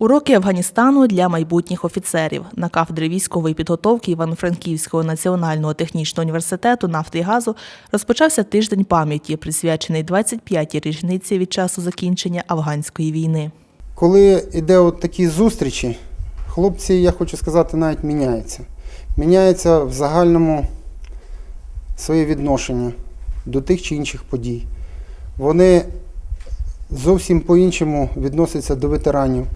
Уроки Афганістану для майбутніх офіцерів на кафедрі військової підготовки Івано-Франківського національного технічного університету нафти і газу розпочався тиждень пам'яті, присвячений 25-й річниці від часу закінчення афганської війни. Коли йде от такі зустрічі, хлопці, я хочу сказати, навіть міняються. Міняється в загальному своє відношення до тих чи інших подій. Вони зовсім по-іншому відносяться до ветеранів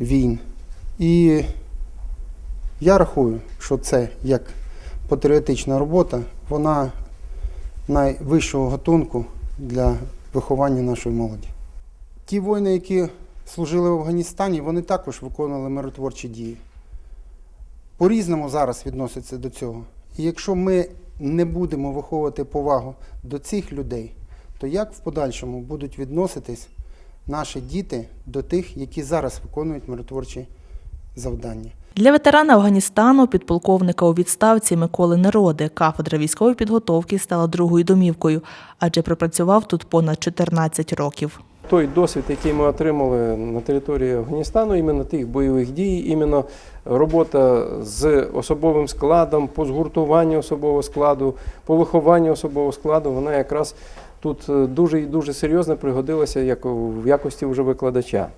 війн. І я рахую, що це як патріотична робота, вона найвищого гатунку для виховання нашої молоді. Ті воїни, які служили в Афганістані, вони також виконували миротворчі дії. По-різному зараз відносяться до цього. І якщо ми не будемо виховувати повагу до цих людей, то як в подальшому будуть відноситись наші діти до тих, які зараз виконують миротворчі завдання? Для ветерана Афганістану, підполковника у відставці Миколи Нероди, кафедра військової підготовки стала другою домівкою, адже пропрацював тут понад 14 років. Той досвід, який ми отримали на території Афганістану, іменно тих бойових дій, іменно робота з особовим складом, по згуртуванню особового складу, по вихованню особового складу, вона якраз тут е, дуже і дуже серйозно пригодилося як в якості вже викладача.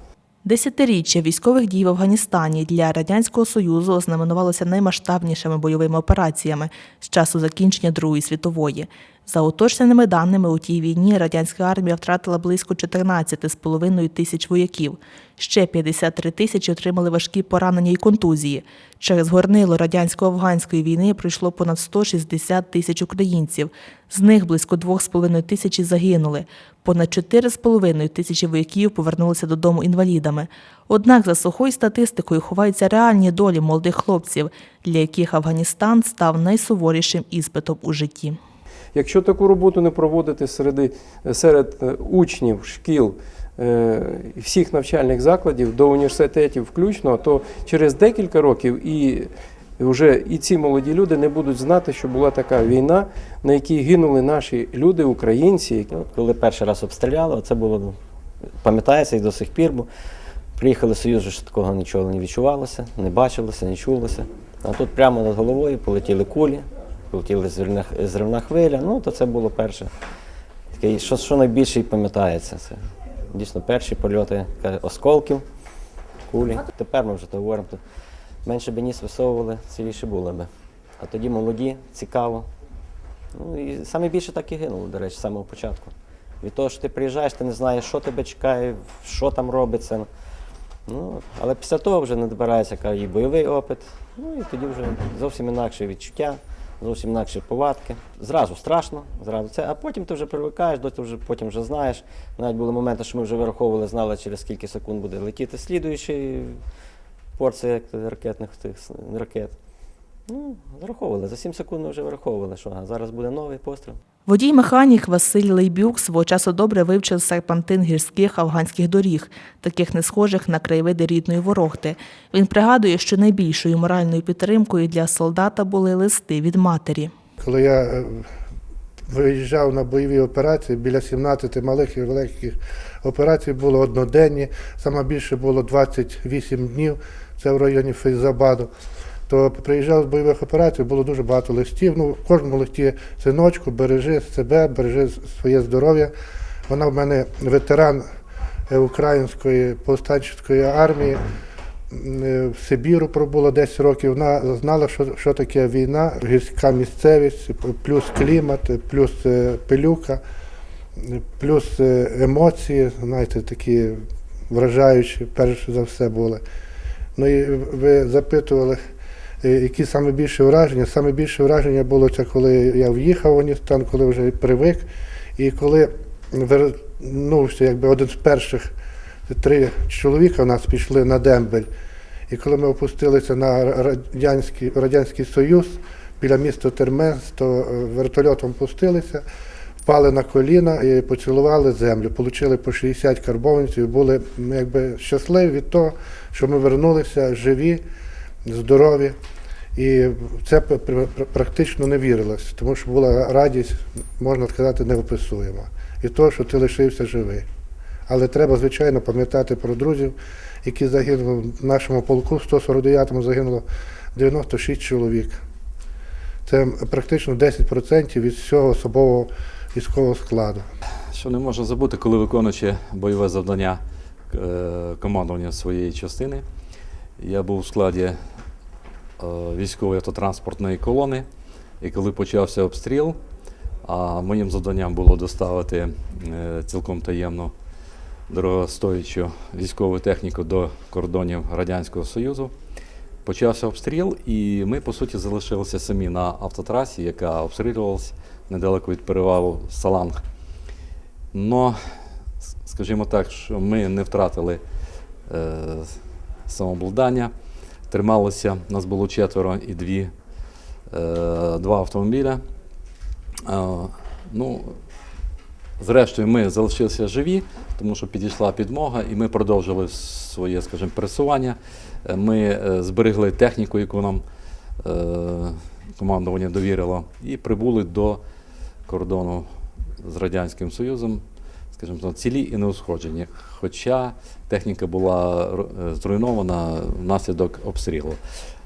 Десятиріччя військових дій в Афганістані для Радянського Союзу ознаменувалося наймасштабнішими бойовими операціями з часу закінчення Другої світової. За уточненими даними, у тій війні радянська армія втратила близько 14,5 тисяч вояків. Ще 53 тисячі отримали важкі поранення і контузії. Через горнило радянсько-афганської війни пройшло понад 160 тисяч українців. З них близько 2,5 тисячі загинули. Понад 4,5 тисячі вояків повернулися додому інвалідами. Однак за сухою статистикою ховаються реальні долі молодих хлопців, для яких Афганістан став найсуворішим іспитом у житті. Якщо таку роботу не проводити серед, серед е, учнів, шкіл, е, всіх навчальних закладів до університетів включно, то через декілька років і вже і ці молоді люди не будуть знати, що була така війна, на якій гинули наші люди, українці. Коли перший раз обстріляли, це було, ну, пам'ятається і до сих пір, бо приїхали в Союз, що такого нічого не відчувалося, не бачилося, не чулося. А тут прямо над головою полетіли кулі, полетіли зривна, хвиля. Ну, то це було перше. Таке, що, що найбільше і пам'ятається. Це дійсно перші польоти осколків, кулі. Тепер ми вже то говоримо, то менше б ніс висовували, ціліше було би. А тоді молоді, цікаво. Ну і саме більше так і гинуло, до речі, з самого початку. Від того, що ти приїжджаєш, ти не знаєш, що тебе чекає, що там робиться. Ну, але після того вже набирається яка і бойовий опит, ну і тоді вже зовсім інакше відчуття, зовсім інакші повадки. Зразу страшно, зразу це, а потім ти вже привикаєш, до вже потім вже знаєш. Навіть були моменти, що ми вже вираховували, знали, через скільки секунд буде летіти слідуючий порція ракетних тих ракет. Ну, зараховували. За 7 секунд ми вже вираховували, що а зараз буде новий постріл. Водій-механік Василь Лейбюк свого часу добре вивчив серпантин гірських афганських доріг, таких не схожих на краєвиди рідної ворогти. Він пригадує, що найбільшою моральною підтримкою для солдата були листи від матері. Коли я е, виїжджав на бойові операції, біля 17 малих і великих операцій було одноденні, саме більше було 28 днів, це в районі Фейзабаду. То приїжджав з бойових операцій, було дуже багато листів. Ну, в кожному листі синочку, бережи себе, бережи своє здоров'я. Вона в мене ветеран е, української повстанчої армії. Е, В Сибіру пробула 10 років. Вона знала, що, що таке війна, гірська місцевість, плюс клімат, плюс е, пилюка, плюс емоції, знаєте, такі вражаючі, перш за все були. Ну і ви запитували, які саме більше враження. Саме більше враження було це, коли я в'їхав в Афганістан, коли вже привик, і коли вернувся, якби один з перших три чоловіка в нас пішли на дембель. І коли ми опустилися на Радянський, Радянський Союз біля міста Термез, то е, вертольотом пустилися, впали на коліна і поцілували землю. Получили по 60 карбованців були якби щасливі від того, що ми вернулися живі, здорові. І це пр- пр- практично не вірилось, тому що була радість, можна сказати, неописуєма. І того, що ти лишився живий. Але треба, звичайно, пам'ятати про друзів, які загинули в нашому полку, в 149-му загинуло 96 чоловік. Це практично 10% від всього особового військового складу. Що не можна забути, коли виконуючи бойове завдання е, командування своєї частини. Я був у складі військової автотранспортної колони, і коли почався обстріл, а моїм завданням було доставити е, цілком таємну дорогостоячу військову техніку до кордонів Радянського Союзу. Почався обстріл, і ми, по суті, залишилися самі на автотрасі, яка обстрілювалася недалеко від перевалу Саланг. Но, скажімо так, що ми не втратили е, самообладання, трималися, нас було четверо і дві, е, два автомобіля. Е, ну, зрештою, ми залишилися живі, тому що підійшла підмога, і ми продовжили своє, скажімо, пересування. Е, Ми зберегли техніку, яку нам командування довірило, і прибули до кордону з Радянським Союзом, скажімо так, цілі і неушкоджені. Хоча техніка була е, зруйнована внаслідок обстрілу.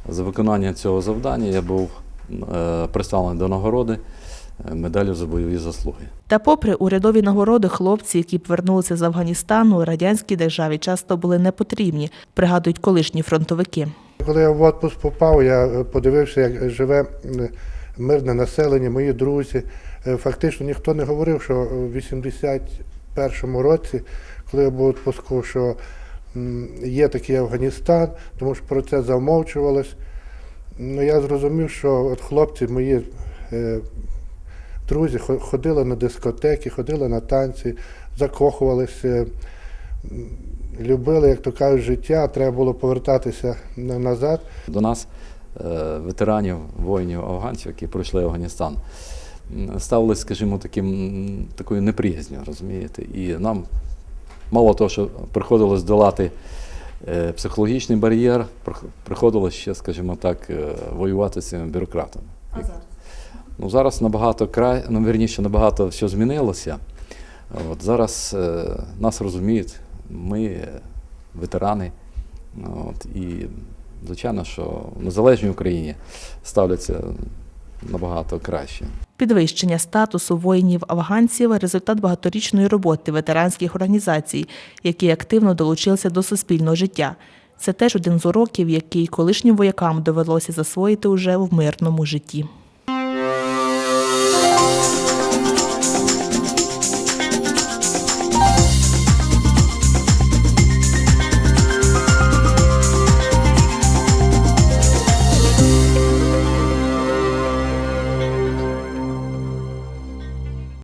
За виконання цього завдання я був е, представлений до нагороди. Е, Медалю за бойові заслуги. Та, попри урядові нагороди, хлопці, які повернулися з Афганістану, радянській державі часто були непотрібні, пригадують колишні фронтовики. Коли я в відпуск попав, я подивився, як живе мирне населення, мої друзі. Фактично ніхто не говорив, що 80 першому році, коли я був у відпуску, що є такий Афганістан, тому що про це замовчувалось. Ну, Я зрозумів, що от хлопці мої е, друзі ходили на дискотеки, ходили на танці, закохувалися, любили, як то кажуть, життя, треба було повертатися назад. До нас е, ветеранів, воїнів, афганців, які пройшли Афганістан ставились, скажімо, таким, такою неприязню, розумієте. І нам мало того, що приходилось долати е, психологічний бар'єр, приходилось ще, скажімо так, е, воювати з цими бюрократами. А зараз? Ну, зараз набагато край, ну, вірніше, набагато все змінилося. От, зараз е, нас розуміють, ми ветерани. От, і звичайно, що в незалежній Україні ставляться набагато краще. Підвищення статусу воїнів-афганців – результат багаторічної роботи ветеранських організацій, які активно долучилися до суспільного життя. Це теж один з уроків, який колишнім воякам довелося засвоїти уже в мирному житті.